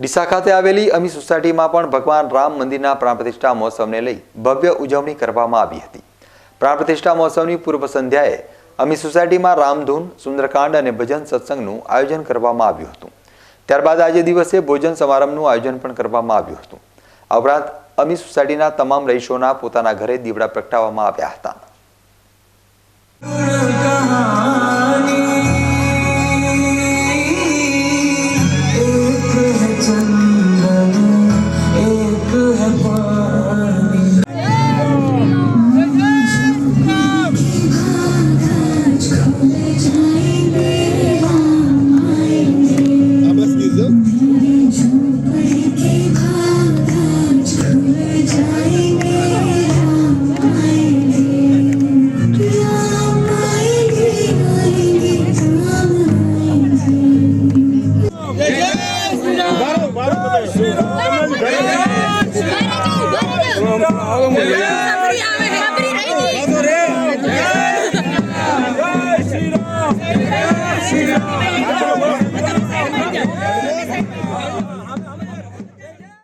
ડીસા ખાતે આવેલી અમી સોસાયટીમાં પણ ભગવાન રામ મંદિરના પ્રાણ પ્રતિષ્ઠા મહોત્સવને લઈ ભવ્ય ઉજવણી કરવામાં આવી હતી. પ્રાણ પ્રતિષ્ઠા મહોત્સવની પૂર્વ સંધ્યાએ અમી સોસાયટીમાં રામધૂન, સુંદરકાંડ અને ભજન સત્સંગનું આયોજન કરવામાં આવ્યું હતું. ત્યારબાદ આજે દિવસે ભોજન સમારંભનું આયોજન પણ કરવામાં આવ્યું હતું. આ ઉપરાંત અમી સોસાયટીના તમામ રહીશોના પોતાના ઘરે દીવડા પ્રગટાવવામાં આવ્યા હતા. આવે